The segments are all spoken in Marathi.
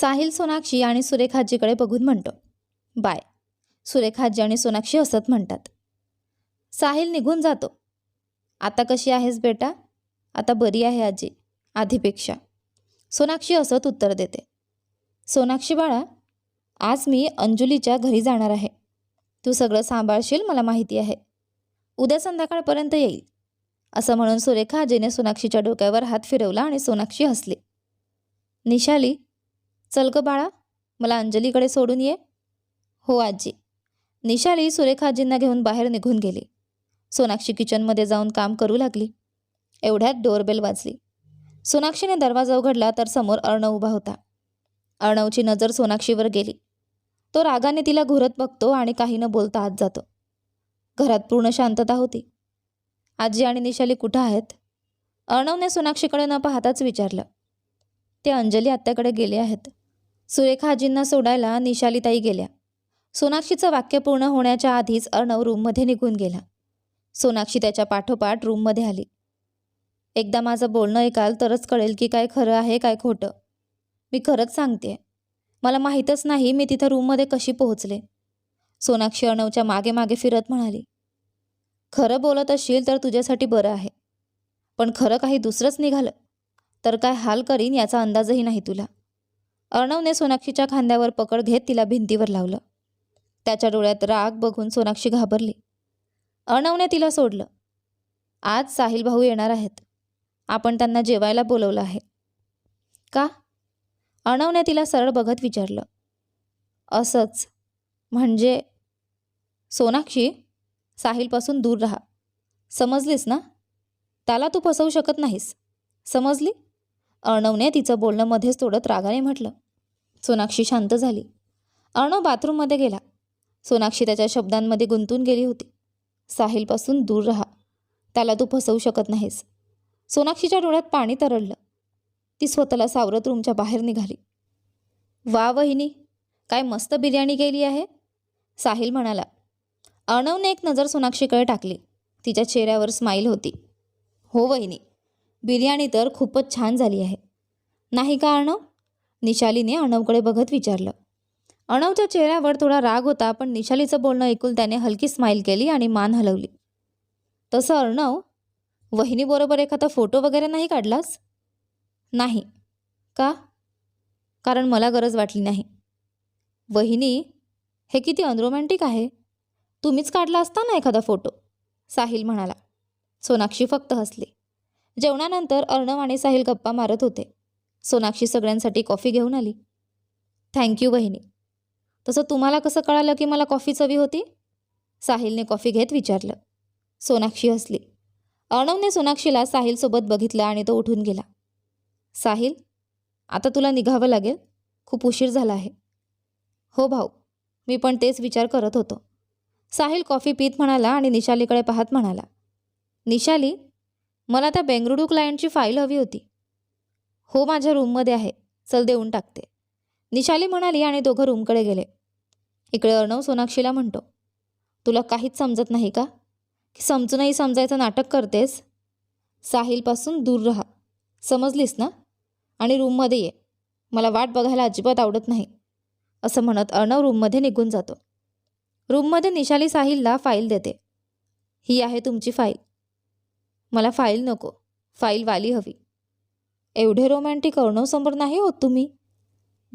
साहिल सोनाक्षी आणि सुरेखाजीकडे बघून म्हणतो बाय. सुरेखाजी आणि सोनाक्षी हसत म्हणतात. साहिल निघून जातो. आता कशी आहेस बेटा? आता बरी आहे आजी आधीपेक्षा. सोनाक्षी हसत उत्तर देते. सोनाक्षी बाळा आज मी अंजुलीच्या घरी जाणार आहे. तू सगळं सांभाळशील मला माहिती आहे. उद्या संध्याकाळपर्यंत येईल. असं म्हणून सुरेखा आजीने सोनाक्षीच्या डोक्यावर हात फिरवला आणि सोनाक्षी हसली. निशाली चल ग बाळा मला अंजलीकडे सोडून ये. हो आजी. निशाली सुरेखाजींना घेऊन बाहेर निघून गेली. सोनाक्षी किचनमध्ये जाऊन काम करू लागली. एवढ्यात डोरबेल वाजली. सोनाक्षीने दरवाजा उघडला तर समोर अर्णव उभा होता. अर्णवची नजर सोनाक्षीवर गेली. तो रागाने तिला घुरत बघतो आणि काही न बोलता आत जातो. घरात पूर्ण शांतता होती. आजी आणि निशाली कुठं आहेत? अर्णवने सोनाक्षीकडे न पाहताच विचारलं. ते अंजली आत्याकडे गेले आहेत. सुरेखा आजींना सोडायला निशालीताई गेल्या. सोनाक्षीचं वाक्य पूर्ण होण्याच्या आधीच अर्णव रूममध्ये निघून गेला. सोनाक्षी त्याच्या पाठोपाठ रूममध्ये आली. एकदा माझं बोलणं ऐकाल तरच कळेल की काय खरं आहे काय खोटं. मी खरंच सांगते मला माहीतच नाही मी तिथं रूममध्ये कशी पोहोचले. सोनाक्षी अर्णवच्या मागे मागे फिरत म्हणाली खरं बोलत असशील तर तुझ्यासाठी बरं आहे. पण खरं काही दुसरंच निघालं. तर काय हाल करीन याचा अंदाजही नाही तुला. अर्णवने सोनाक्षीच्या खांद्यावर पकड घेत तिला भिंतीवर लावलं. त्याच्या डोळ्यात राग बघून सोनाक्षी घाबरली. अर्णवने तिला सोडलं. आज साहिल भाऊ येणार आहेत. आपण त्यांना जेवायला बोलवलं आहे. का? अर्णवने तिला सरळ बघत विचारलं. असंच. म्हणजे सोनाक्षी साहिलपासून दूर राहा. समजलीस ना? त्याला तू फसवू शकत नाहीस. समजली? अर्णवने तिचं बोलणं मध्येच तोडत रागाने म्हटलं. सोनाक्षी शांत झाली. अर्णव बाथरूममध्ये गेला. सोनाक्षी त्याच्या शब्दांमध्ये गुंतून गेली होती. साहिलपासून दूर राहा. त्याला तू फसवू शकत नाहीस. सोनाक्षीच्या डोळ्यात पाणी तरळलं. ती स्वतःला सावरत रूमच्या बाहेर निघाली. वा वहिनी काय मस्त बिर्याणी केली आहे? साहिल म्हणाला. अर्णवने एक नजर सोनाक्षीकडे टाकली. तिच्या चेहऱ्यावर स्माईल होती. हो वहिनी बिर्याणी तर खूपच छान झाली आहे. नाही का अर्णव? निशालीने अर्णवकडे बघत विचारलं. अर्णवच्या चेहऱ्यावर थोडा राग होता पण निशालीचं बोलणं ऐकून त्याने हलकी स्माईल केली आणि मान हलवली. तसं अर्णव? वहिनीबरोबर एखादा फोटो वगैरे नाही काढलास? नाही. का? कारण मला गरज वाटली नाही. वहिनी हे किती अनरोमॅन्टिक आहे. तुम्हीच काढला असता ना एखादा फोटो? साहिल म्हणाला. सोनाक्षी फक्त हसली. जेवणानंतर अर्णव आणि साहिल गप्पा मारत होते. सोनाक्षी सगळ्यांसाठी कॉफी घेऊन आली. थँक्यू बहिणी. तसं तुम्हाला कसं कळालं की मला कॉफी चवी होती? साहिलने कॉफी घेत विचारलं. सोनाक्षी हसली. अर्णवने सोनाक्षीला साहिलसोबत बघितलं आणि तो उठून गेला. साहिल आता तुला निघावं लागेल. खूप उशीर झाला आहे. हो भाऊ. मी पण तेच विचार करत होतो. साहिल कॉफी पीत म्हणाला आणि निशालीकडे पाहत म्हणाला. निशाली मला त्या बेंगळुरू क्लायंटची फाईल हवी होती. हो माझ्या रूममध्ये आहे. चल देऊन टाकते. निशाली म्हणाली आणि दोघं रूमकडे गेले. इकडे अर्णव सोनाक्षीला म्हणतो तुला काहीच समजत नाही का? की समजूनही समजायचं नाटक करतेस? साहिलपासून दूर राहा. समजलीस ना? आणि रूममध्ये ये. मला वाट बघायला अजिबात आवडत नाही. असं म्हणत अर्णव रूममध्ये निघून जातो. रूममध्ये निशाली साहिलला फाईल देते. ही आहे तुमची फाईल मला फाईल नको. फाईलवाली हवी. एवढे रोमॅन्टिक अर्णवसमोर नाही होत तुम्ही?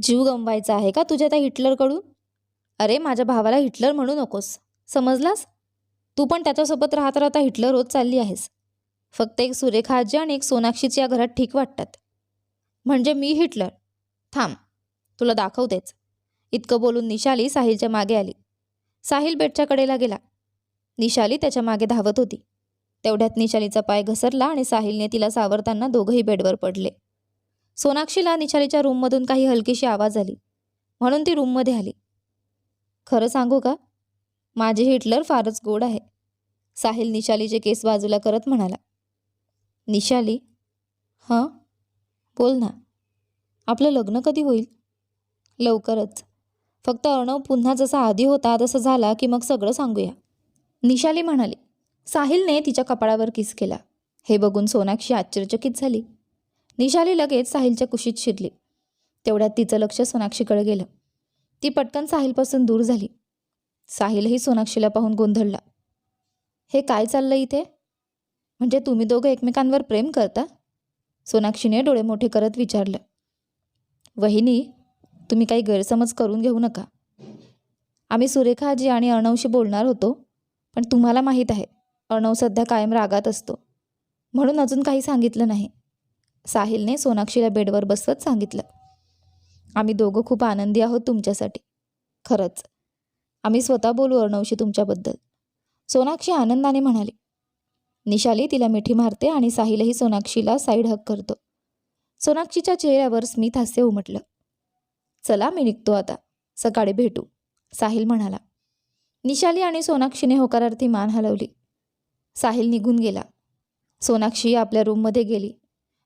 जीव गमवायचा आहे का तुझ्या त्या हिटलरकडून? अरे माझ्या भावाला हिटलर म्हणू नकोस. समजलास? तू पण त्याच्यासोबत राहता राहता हिटलर होत चालली आहेस. फक्त एक सुरेखा आजी आणि एक सोनाक्षीची या घरात ठीक वाटतात. म्हणजे मी हिटलर. थांब तुला दाखवतेच. इतकं बोलून निशाली साहिलच्या मागे आली. साहिल बेटच्या कडेला गेला. निशाली त्याच्यामागे धावत होती. तेवढ्यात निशालीचा पाय घसरला आणि साहिलने तिला सावरताना दोघंही बेडवर पडले. सोनाक्षीला निशालीच्या रूममधून काही हलकीशी आवाज आली. म्हणून ती रूममध्ये आली. खरं सांगू का? माझे हिटलर फारच गोड आहे. साहिल निशालीचे केस बाजूला करत म्हणाला. निशाली? हां? बोल ना. आपलं लग्न कधी होईल? लवकरच. फक्त अर्णव पुन्हा जसा आधी होता तसं झाला की मग सगळं सांगूया. निशाली म्हणाली. साहिलने तिच्या कपाळावर किस केला. हे बघून सोनाक्षी आश्चर्यचकित झाली. निशाली लगेच साहिलच्या कुशीत शिरली. तेवढ्यात तिचं लक्ष सोनाक्षीकडे गेलं. ती पटकन साहिलपासून दूर झाली. साहिलही सोनाक्षीला पाहून गोंधळला. हे काय चाललं इथे? म्हणजे तुम्ही दोघं एकमेकांवर प्रेम करता? सोनाक्षीने डोळे मोठे करत विचारलं. वहिनी तुम्ही काही गैरसमज करून घेऊ नका. आम्ही सुरेखा आजी आणि अर्णवशी बोलणार होतो पण तुम्हाला माहीत आहे अर्णव सध्या कायम रागात असतो. म्हणून अजून काही सांगितलं नाही. साहिलने सोनाक्षीला बेडवर बसवत सांगितलं. आम्ही दोघं खूप आनंदी आहोत तुमच्यासाठी. खरंच. आम्ही स्वतः बोलू अर्णवशी तुमच्याबद्दल. सोनाक्षी आनंदाने म्हणाली. निशाली तिला मिठी मारते आणि साहिलही सोनाक्षीला साईड हक करतो. सोनाक्षीच्या चेहऱ्यावर स्मित हास्य उमटलं. चला मी निघतो आता. सकाळी भेटू. साहिल म्हणाला. निशाली आणि सोनाक्षीने होकारार्थी मान हलवली. साहिल निघून गेला. सोनाक्षी आपल्या रूममध्ये गेली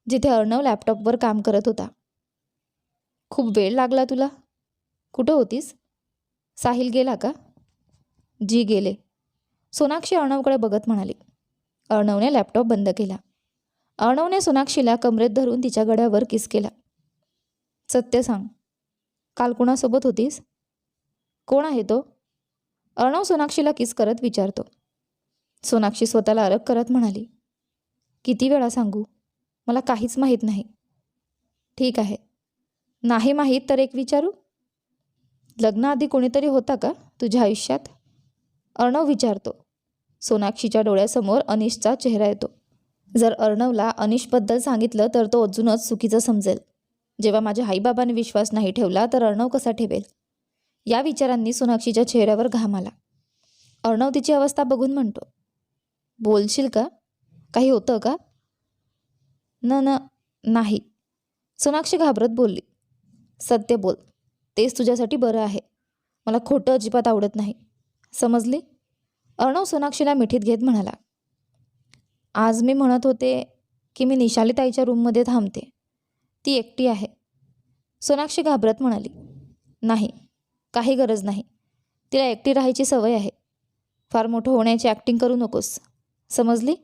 जिथे अर्णव लॅपटॉपवर काम करत होता. खूप वेळ लागला तुला? कुठं होतीस? साहिल गेला का? जी गेले. सोनाक्षी अर्णवकडे बघत म्हणाली. अर्णवने लॅपटॉप बंद केला. अर्णवने सोनाक्षीला कमरेत धरून तिच्या गड्यावर किस केला. सत्य सांग. काल कुणासोबत होतीस? कोण आहे तो? अर्णव सोनाक्षीला किस करत विचारतो. सोनाक्षी स्वतःला अलग करत म्हणाली किती वेळा सांगू? मला काहीच माहीत नाही. ठीक आहे. नाही माहीत तर एक विचारू? लग्नाआधी कोणीतरी होता का तुझ्या आयुष्यात? अर्णव विचारतो. सोनाक्षीच्या डोळ्यासमोर अनिशचा चेहरा येतो. जर अर्णवला अनिशबद्दल सांगितलं तर तो अजूनच चुकीचं समजेल. जेव्हा माझ्या आईबाबांनी विश्वास नाही ठेवला तर अर्णव कसा ठेवेल? या विचारांनी सोनाक्षीच्या चेहऱ्यावर घाम आला. अर्णव तिची अवस्था बघून म्हणतो बोलशील का? काही होतं का? न न नाही. सोनाक्षी घाबरत बोलली. सत्य बोल. तेच तुझ्यासाठी बरं आहे. मला खोटं अजिबात आवडत नाही. समजली? अर्णव सोनाक्षीला मिठीत घेत म्हणाला. आज मी म्हणत होते की मी निशालीताईच्या रूममध्ये थांबते. ती एकटी आहे. सोनाक्षी घाबरत म्हणाली. नाही. काही गरज नाही. तिला एकटी राहायची सवय आहे. फार मोठं होण्याची ॲक्टिंग करू नकोस. समजली?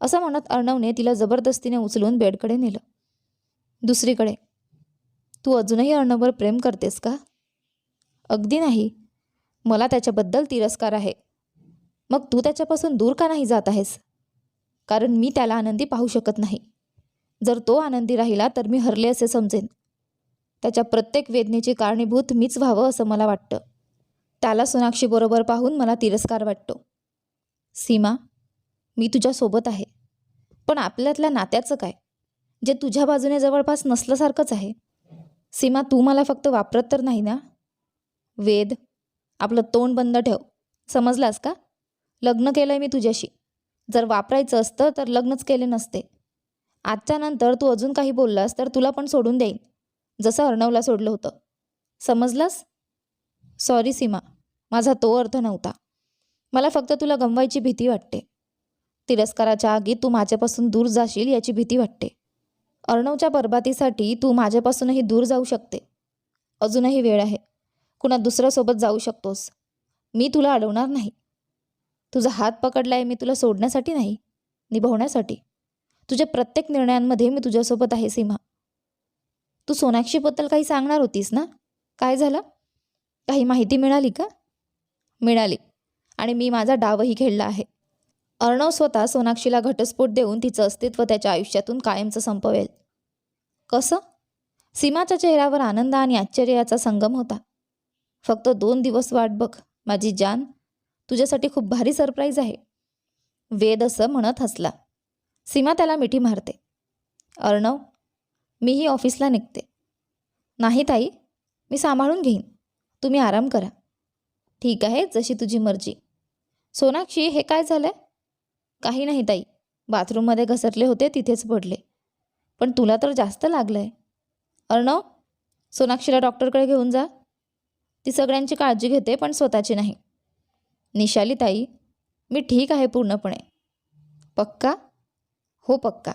असं म्हणत अर्णवने तिला जबरदस्तीने उचलून बेडकडे नेलं. दुसरीकडे तू अजूनही अर्णववर प्रेम करतेस का? अगदी नाही. मला त्याच्याबद्दल तिरस्कार आहे. मग तू त्याच्यापासून दूर का नाही जात आहेस? कारण मी त्याला आनंदी पाहू शकत नाही. जर तो आनंदी राहिला तर मी हरले असे समजेन. त्याच्या प्रत्येक वेदनेची कारणीभूत मीच व्हावं असं मला वाटतं. त्याला सोनाक्षीबरोबर पाहून मला तिरस्कार वाटतो. सीमा मी तुझ्यासोबत आहे. पण आपल्यातल्या नात्याचं काय? जे तुझ्या बाजूने जवळपास नसल्यासारखंच आहे. सीमा तू मला फक्त वापरत तर नाही ना? वेद आपलं तोंड बंद ठेव. समजलास का? लग्न केलं आहे मी तुझ्याशी. जर वापरायचं असतं तर लग्नच केले नसते. आजच्या नंतर तू अजून काही बोललास तर तुला पण सोडून देईन. जसं अर्णवला सोडलं होतं. समजलास? सॉरी सीमा माझा तो अर्थ नव्हता. मला फक्त तुला गमवायची भीती वाटते. तिरस्काराच्या आगीत तू माझ्यापासून दूर जाशील याची भीती वाटते. अर्णवच्या बरबातीसाठी तू माझ्यापासूनही दूर जाऊ शकते. अजूनही वेळ आहे. कुणा दुसऱ्यासोबत जाऊ शकतोस. मी तुला अडवणार नाही. तुझा हात पकडला आहे मी तुला सोडण्यासाठी नाही निभवण्यासाठी. तुझ्या प्रत्येक निर्णयांमध्ये मी तुझ्यासोबत आहे सीमा. तू सोनाक्षीबद्दल काही सांगणार होतीस ना? काय झालं? काही माहिती मिळाली का? मिळाली. आणि मी माझा डावही खेळला आहे. अर्णव स्वतः सोनाक्षीला घटस्फोट देऊन तिचं अस्तित्व त्याच्या आयुष्यातून कायमचं संपवेल. कसं? सीमाच्या चेहऱ्यावर आनंद आणि आश्चर्याचा संगम होता. फक्त दोन दिवस वाट बघ माझी जान. तुझ्यासाठी खूप भारी सरप्राईज आहे. वेद असं म्हणत हसला. सीमा त्याला मिठी मारते. अर्णव मीही ऑफिसला निघते. नाही ताई मी सांभाळून घेईन. तुम्ही आराम करा. ठीक आहे जशी तुझी मर्जी. सोनाक्षी हे काय झालं काही नाही ताई. बाथरूममध्ये घसरले होते तिथेच पडले. पण तुला तर जास्त लागलं आहे अर्णव सोनाक्षीला डॉक्टरकडे घेऊन जा. ती सगळ्यांची काळजी घेते पण स्वतःची नाही. निशाली ताई मी ठीक आहे पूर्णपणे. पक्का? हो पक्का.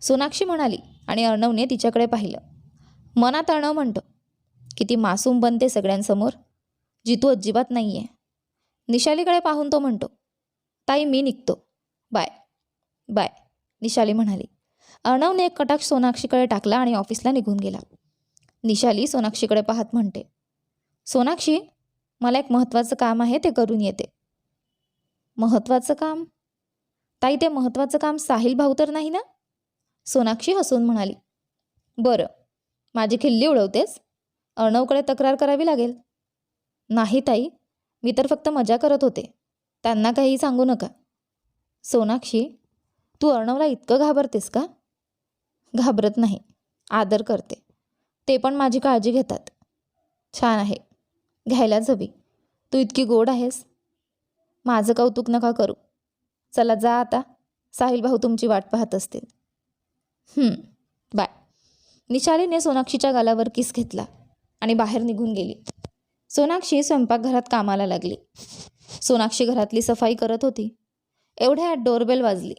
सोनाक्षी म्हणाली आणि अर्णवने तिच्याकडे पाहिलं. मनात अर्णव म्हणतो किती मासूम बनते सगळ्यांसमोर. जितू अजिबात नाही आहे निशालीकडे पाहून तो म्हणतो ताई मी निघतो. बाय. बाय. निशाली म्हणाली. अर्णवने एक कटाक्ष सोनाक्षीकडे टाकला आणि ऑफिसला निघून गेला. निशाली सोनाक्षीकडे पाहत म्हणते. सोनाक्षी मला एक महत्त्वाचं काम आहे ते करून येते. महत्त्वाचं काम? ताई ते महत्त्वाचं काम साहिल भाऊ तर नाही ना? सोनाक्षी हसून म्हणाली. बरं. माझी खिल्ली उडवतेस? अर्णवकडे तक्रार करावी लागेल. नाही ताई. मी तर फक्त मजा करत होते. त्यांना काही सांगू नका. सोनाक्षी तू अर्णवला इतकं घाबरतेस का? घाबरत नाही. आदर करते. ते पण माझी काळजी घेतात. छान आहे. घ्यायलाच हवी तू इतकी गोड आहेस. माझं कौतुक नका करू. चला जा आता. साहिल भाऊ तुमची वाट पाहत असतील. बाय. निशालीने सोनाक्षीच्या गालावर किस घेतला आणि बाहेर निघून गेली. सोनाक्षी स्वयंपाकघरात कामाला लागली. सोनाक्षी घरातली सफाई करत होती. एवढ्या डोरबेल वाजली.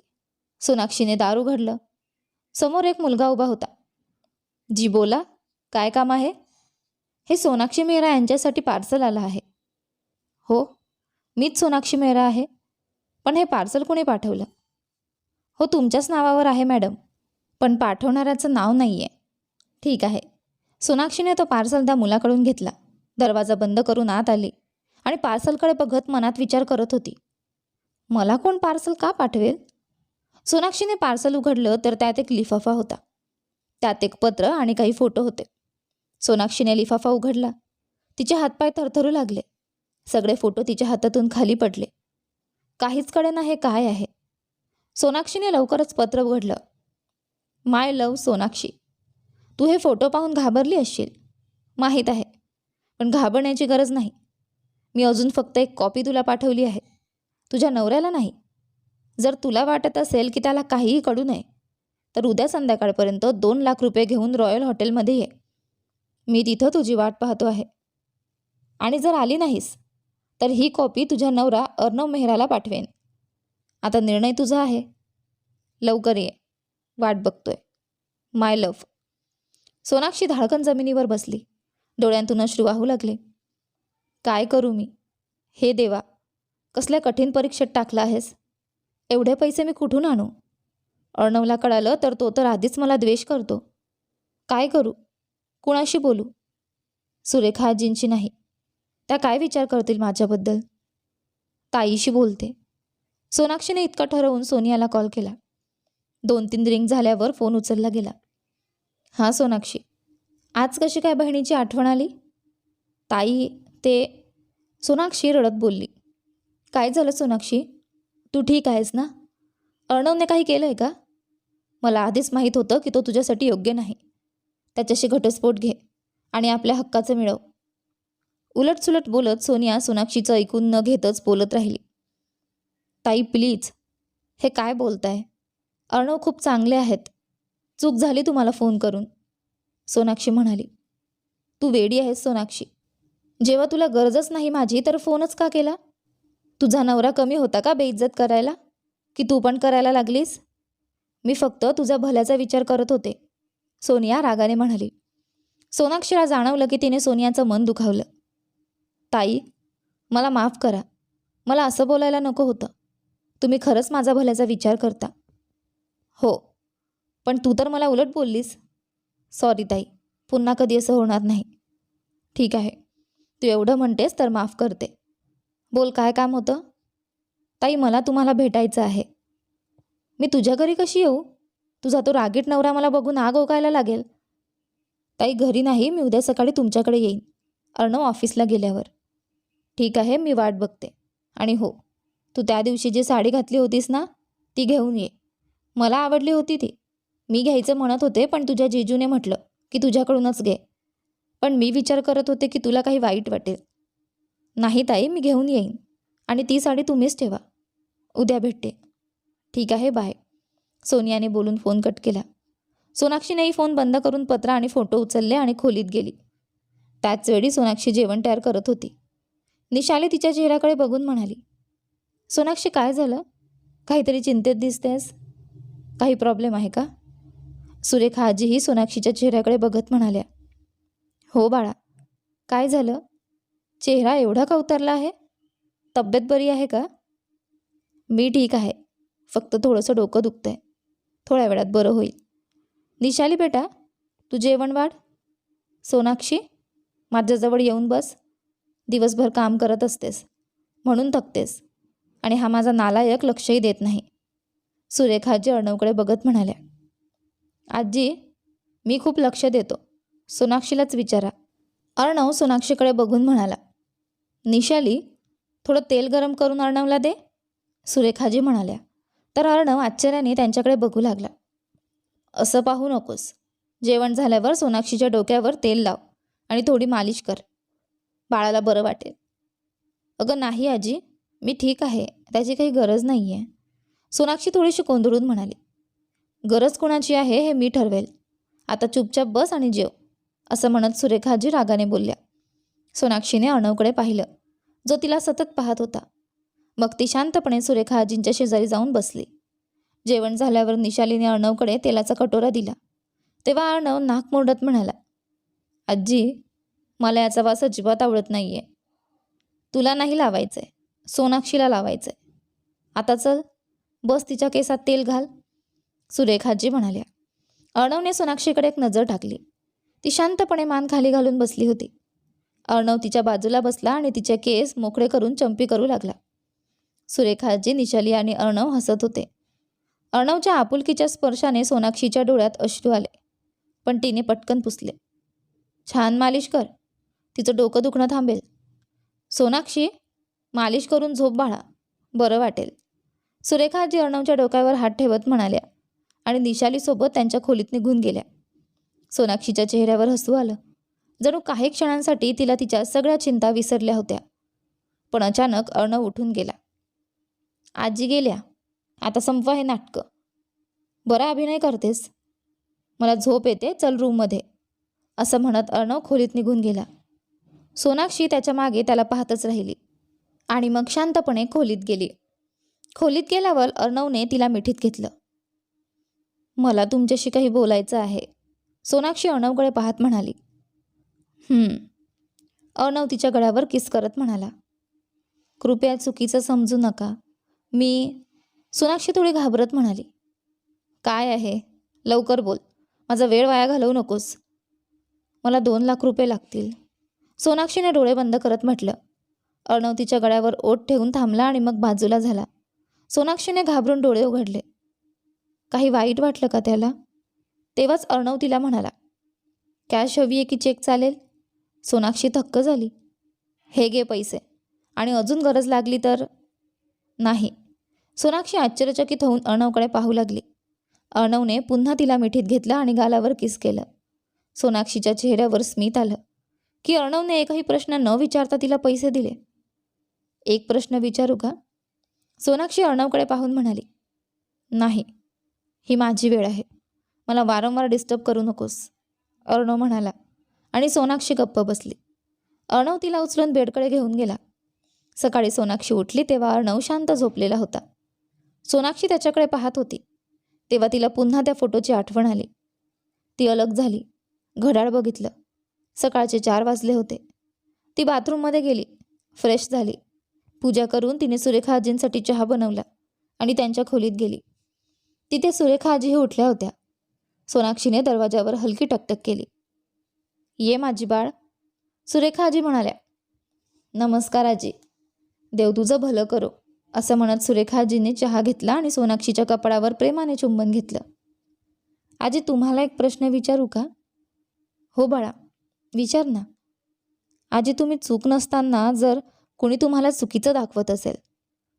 सोनाक्षीने दार उघडलं समोर एक मुलगा उभा होता. जी बोला काय काम आहे? हे सोनाक्षी मेहरा यांच्यासाठी पार्सल आलं आहे. हो मीच सोनाक्षी मेहरा आहे पण हे पार्सल कोणी पाठवलं? हो तुमच्याच नावावर आहे मॅडम पण पाठवणाऱ्याचं नाव नाही आहे ठीक आहे. सोनाक्षीने तो पार्सल त्या मुलाकडून घेतला. दरवाजा बंद करून आत आली आणि पार्सलकडे बघत मनात विचार करत होती. मला कोण पार्सल का पाठवेल? सोनाक्षीने पार्सल उघडलं तर त्यात एक लिफाफा होता. त्यात एक पत्र आणि काही फोटो होते. सोनाक्षीने लिफाफा उघडला. तिचे हातपाय थरथरू लागले. सगळे फोटो तिच्या हातातून खाली पडले. काहीच कळेना हे काय आहे. सोनाक्षीने लवकरच पत्र उघडलं. माय लव सोनाक्षी. तू हे फोटो पाहून घाबरली असशील. माहीत आहे. पण घाबरण्याची गरज नाही. मी अजून फक्त एक कॉपी तुला पाठवली आहे. तुझ्या नवऱ्याला नाही. जर तुला वाटत असेल की त्याला काहीही कळू नये तर उद्या संध्याकाळपर्यंत दोन लाख रुपये घेऊन रॉयल हॉटेलमध्ये ये. मी तिथं तुझी वाट पाहतो आहे. आणि जर आली नाहीस तर ही कॉपी तुझ्या नवरा अर्णव मेहराला पाठवेन. आता निर्णय तुझा आहे. लवकर ये. वाट बघतोय. माय लव्ह. सोनाक्षी धाडकन जमिनीवर बसली. डोळ्यांतून अश्रू वाहू लागले. काय करू मी? हे देवा. कसल्या कठीण परीक्षेत टाकला आहेस? एवढे पैसे मी कुठून आणू? अर्णवला कळालं तर तो तर आधीच मला द्वेष करतो. काय करू? कुणाशी बोलू? सुरेखा आजींची नाही. त्या काय विचार करतील माझ्याबद्दल? ताईशी बोलते. सोनाक्षीने इतकं ठरवून सोनियाला कॉल केला. दोन तीन रिंग झाल्यावर फोन उचलला गेला. हां सोनाक्षी. आज कशी काय बहिणीची आठवण आली? ताई ते सोनाक्षी रडत बोलली. काय झालं सोनाक्षी? तू ठीक आहेस ना? अर्णवने काही केलं आहे का? मला आधीच माहीत होतं की तो तुझ्यासाठी योग्य नाही. त्याच्याशी घटस्फोट घे आणि आपल्या हक्काचं मिळव. उलटसुलट बोलत सोनिया सोनाक्षीचं ऐकून न घेतच बोलत राहिली. ताई प्लीज हे काय बोलताय? अर्णव खूप चांगले आहेत. चूक झाली तुम्हाला फोन करून. सोनाक्षी म्हणाली. तू वेडी आहेस सोनाक्षी. जेव्हा तुला गरजच नाही माझी तर फोनच का केला? तुझा नवरा कमी होता का बेइज्जत करायला? की तू पण करायला लागलीस? मी फक्त तुझा भल्याचा विचार करत होते. सोनिया रागाने म्हणाली. सोनाक्षीला जाणवलं की तिने सोनियाचं मन दुखावलं. ताई मला माफ करा. मला असं बोलायला नको होतं. तुम्ही खरंच माझा भल्याचा विचार करता. हो. पण तू तर मला उलट बोललीस. सॉरी ताई. पुन्हा कधी असं होणार नाही. ठीक आहे. तू एवढं म्हणतेस तर माफ करते. बोल काय काम होतं? ताई मला तुम्हाला भेटायचं आहे. मी तुझ्या घरी कशी येऊ? तुझा तो रागीट नवरा मला बघून आग ओकायला लागेल. ताई घरी नाही मी उद्या सकाळी तुमच्याकडे येईन. अर्णव ऑफिसला गेल्यावर. ठीक आहे मी वाट बघते. आणि हो तू त्या दिवशी जी साडी घातली होतीस ना ती घेऊन ये. मला आवडली होती ती. मी घ्यायचं म्हणत होते पण तुझ्या जेजूने म्हटलं की तुझ्याकडूनच घे. पण मी विचार करत होते की तुला काही वाईट वाटेल. नाही ताई मी घेऊन येईन. आणि ती साडी तुम्हीच ठेवा. उद्या भेटते. ठीक आहे बाय. सोनियाने बोलून फोन कट केला. सोनाक्षीनेही फोन बंद करून पत्र आणि फोटो उचलले आणि खोलीत गेली. त्याचवेळी सोनाक्षी जेवण तयार करत होती. निशाली तिच्या चेहऱ्याकडे बघून म्हणाली सोनाक्षी काय झालं? काहीतरी चिंतेत दिसतेस? काही प्रॉब्लेम आहे का? सुरेखा आजीही सोनाक्षीच्या चेहऱ्याकडे बघत म्हणाल्या हो बाळा. काय झालं? चेहरा एवढा का उतरला आहे? तब्येत बरी आहे का? मी ठीक आहे. फक्त थोडंसं डोकं दुखतं आहे थोड्या वेळात बरं होईल. निशाली बेटा तू जेवण वाढ. सोनाक्षी माझ्याजवळ येऊन बस. दिवसभर काम करत असतेस. म्हणून थकतेस. आणि हा माझा नालायक लक्षही देत नाही. सुरेखाजी अर्णवकडे बघत म्हणाल्या आजी मी खूप लक्ष देतो. सोनाक्षीलाच विचारा. अर्णव सोनाक्षीकडे बघून म्हणाला निशाली थोडं तेल गरम करून अर्णवला दे सुरेखाजी म्हणाल्या. तर अर्णव आश्चर्याने त्यांच्याकडे बघू लागला. असं पाहू नकोस. जेवण झाल्यावर सोनाक्षीच्या डोक्यावर तेल लाव आणि थोडी मालिश कर. बाळाला बरं वाटेल. अगं नाही आजी मी ठीक आहे. त्याची काही गरज नाही आहे सोनाक्षी थोडीशी कोंदळून म्हणाली. गरज कोणाची आहे हे मी ठरवेल. आता चुपचाप बस आणि जेव असं म्हणत सुरेखाजी रागाने बोलल्या. सोनाक्षीने अर्णवकडे पाहिलं. जो तिला सतत पाहत होता. मग ती शांतपणे सुरेखा आजींच्या शेजारी जाऊन बसली. जेवण झाल्यावर निशालीने अर्णवकडे तेलाचा कटोरा दिला. तेव्हा अर्णव नाक मोडत म्हणाला आजी मला याचा वास अजिबात आवडत नाही आहे तुला नाही लावायचं आहे सोनाक्षीला लावायचं आहे आता चल बस तिच्या केसात तेल घाल. सुरेखाजी म्हणाल्या. अर्णवने सोनाक्षीकडे एक नजर टाकली. ती शांतपणे मान खाली घालून बसली होती. अर्णव तिच्या बाजूला बसला आणि तिचे केस मोकळे करून चंपी करू लागला. सुरेखाजी निशाली आणि अर्णव हसत होते. अर्णवच्या आपुलकीच्या स्पर्शाने सोनाक्षीच्या डोळ्यात अश्रू आले पण तिने पटकन पुसले. छान मालिश कर. तिचं डोकं दुखणं थांबेल. सोनाक्षी मालिश करून झोप बाळा. बरं वाटेल. सुरेखाजी अर्णवच्या डोक्यावर हात ठेवत म्हणाल्या आणि निशालीसोबत त्यांच्या खोलीत निघून गेल्या. सोनाक्षीच्या चेहऱ्यावर हसू आलं. जणू काही क्षणांसाठी तिला तिच्या सगळ्या चिंता विसरल्या होत्या. पण अचानक अर्णव उठून गेला. आजी गेल्या. आता संपवा हे नाटकं. बरा अभिनय करतेस. मला झोप येते चल रूममध्ये असं म्हणत अर्णव खोलीत निघून गेला. सोनाक्षी त्याच्यामागे त्याला पाहतच राहिली. आणि मग शांतपणे खोलीत गेली. खोलीत गेल्यावर अर्णवने तिला मिठीत घेतलं. मला तुमच्याशी काही बोलायचं आहे. सोनाक्षी अर्णवकडे पाहत म्हणाली. अर्णव तिच्या गळ्यावर किस करत म्हणाला. कृपया चुकीचं समजू नका. मी सोनाक्षी थोडी घाबरत म्हणाली. काय आहे? लवकर बोल. माझा वेळ वाया घालवू नकोस. मला दोन लाख रुपये लागतील. सोनाक्षीने डोळे बंद करत म्हटलं. अर्णव तिच्या गळ्यावर ओठ ठेवून थांबला आणि मग बाजूला झाला. सोनाक्षीने घाबरून डोळे उघडले. काही वाईट वाटलं का त्याला? तेव्हाच अर्णव तिला म्हणाला. कॅश हवी आहे की चेक चालेल? सोनाक्षी थक्क झाली. हे घे पैसे. आणि अजून गरज लागली तर? नाही. सोनाक्षी आश्चर्यचकित होऊन अर्णवकडे पाहू लागली. अर्णवने पुन्हा तिला मिठीत घेतलं आणि गालावर किस केलं. सोनाक्षीच्या चेहऱ्यावर स्मित आलं. की अर्णवने एकही प्रश्न न विचारता तिला पैसे दिले? एक प्रश्न विचारू का? सोनाक्षी अर्णवकडे पाहून म्हणाली नाही. ही माझी वेळ आहे. मला वारंवार डिस्टर्ब करू नकोस. अर्णव म्हणाला आणि सोनाक्षी गप्प बसली. अर्णव तिला उचलून बेडकडे घेऊन गेला. सकाळी सोनाक्षी उठली तेव्हा अर्णव शांत झोपलेला होता. सोनाक्षी त्याच्याकडे पाहत होती. तेव्हा तिला पुन्हा त्या फोटोची आठवण आली. ती अलग झाली. घड्याळ बघितलं. सकाळचे चार वाजले होते. ती बाथरूममध्ये गेली. फ्रेश झाली. पूजा करून तिने सुरेखा आजींसाठी चहा बनवला आणि त्यांच्या खोलीत गेली. तिथे सुरेखा आजीही उठल्या होत्या. सोनाक्षीने दरवाजावर हलकी टकटक केली. ये माझी बाळ. सुरेखा आजी म्हणाल्या नमस्कार आजी. देव तुझं भलं करो. असं म्हणत सुरेखा आजीने चहा घेतला आणि सोनाक्षीच्या कपडावर प्रेमाने चुंबन घेतलं. आजी तुम्हाला एक प्रश्न विचारू का? हो बाळा विचार ना. आजी तुम्ही चूक नसताना जर कोणी तुम्हाला चुकीचं दाखवत असेल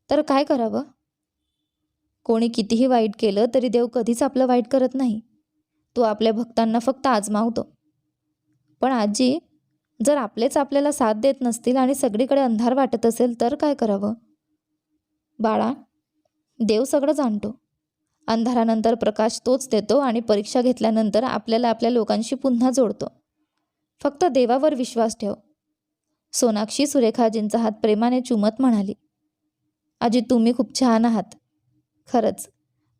तर काय करावं? कोणी कितीही वाईट केलं तरी देव कधीच आपलं वाईट करत नाही. तो आपल्या भक्तांना फक्त आजमावतो. पण आजी जर आपलेच आपल्याला साथ देत नसतील आणि सगळीकडे अंधार वाटत असेल तर काय करावं? बाळा देव सगळं जाणतो. अंधारानंतर प्रकाश तोच देतो आणि परीक्षा घेतल्यानंतर आपल्याला आपल्या लोकांशी पुन्हा जोडतो. फक्त देवावर विश्वास ठेव. सोनाक्षी सुरेखाजींचा हात प्रेमाने चुमत म्हणाली. आजी तुम्ही खूप छान आहात. खरंच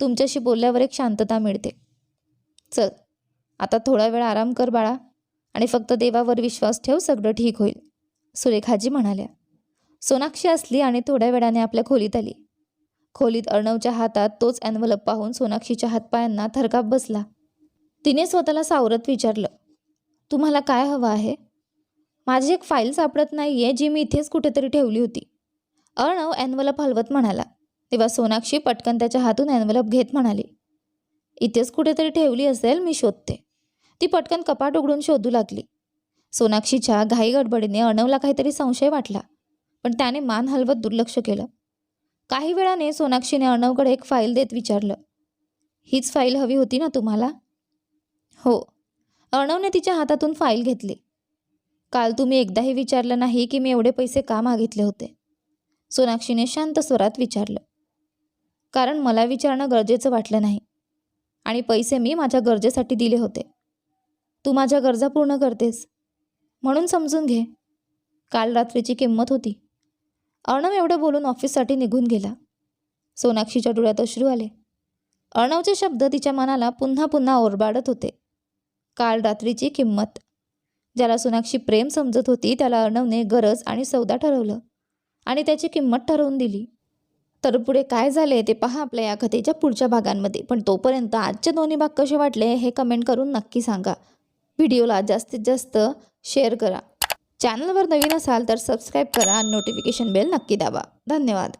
तुमच्याशी बोलल्यावर एक शांतता मिळते. चल आता थोडा वेळ आराम कर बाळा. आणि फक्त देवावर विश्वास ठेव सगळं ठीक होईल. सुरेखाजी म्हणाल्या. सोनाक्षी असली आणि थोड्या वेळाने आपल्या खोलीत आली. खोलीत अर्णवच्या हातात तोच ॲन्वलप पाहून सोनाक्षीच्या हातपायांना थरकाप बसला. तिने स्वतःला सावरत विचारलं तुम्हाला काय हवं आहे? माझी एक फाईल सापडत नाही आहे जी मी इथेच कुठेतरी ठेवली होती. अर्णव ॲन्वलप हलवत म्हणाला. तेव्हा सोनाक्षी पटकन त्याच्या हातून ॲन्वलप घेत म्हणाली इथेच कुठेतरी ठेवली असेल मी शोधते. ती पटकन कपाट उघडून शोधू लागली. सोनाक्षीच्या घाई गडबडीने अर्णवला काहीतरी संशय वाटला पण त्याने मान हलवत दुर्लक्ष केलं. काही वेळाने सोनाक्षीने अर्णवकडे एक फाईल देत विचारलं हीच फाईल हवी होती ना तुम्हाला? हो. अर्णवने तिच्या हातातून फाईल घेतली. काल तुम्ही एकदाही विचारलं नाही की मी एवढे पैसे का मागितले होते? सोनाक्षीने शांत स्वरात विचारलं. कारण मला विचारणं गरजेचं वाटलं नाही आणि पैसे मी माझ्या गरजेसाठी दिले होते. तू माझ्या गरजा पूर्ण करतेस. म्हणून समजून घे. काल रात्रीची किंमत होती. अर्णव एवढं बोलून ऑफिससाठी निघून गेला. सोनाक्षीच्या डोळ्यात अश्रू आले. अर्णवचे शब्द तिच्या मनाला पुन्हा पुन्हा ओरबाडत होते. काल रात्रीची किंमत. ज्याला सोनाक्षी प्रेम समजत होती त्याला अर्णवने गरज आणि सौदा ठरवलं आणि त्याची किंमत ठरवून दिली. तर पुढे काय झाले ते पहा आपल्या या कथेच्या पुढच्या भागांमध्ये पण तोपर्यंत आजचे दोन्ही भाग कसे वाटले हे कमेंट करून नक्की सांगा. व्हिडिओला जास्तीत जास्त शेअर करा. चॅनलवर नवीन असाल तर सबस्क्राईब करा आणि नोटिफिकेशन बेल नक्की दाबा. धन्यवाद.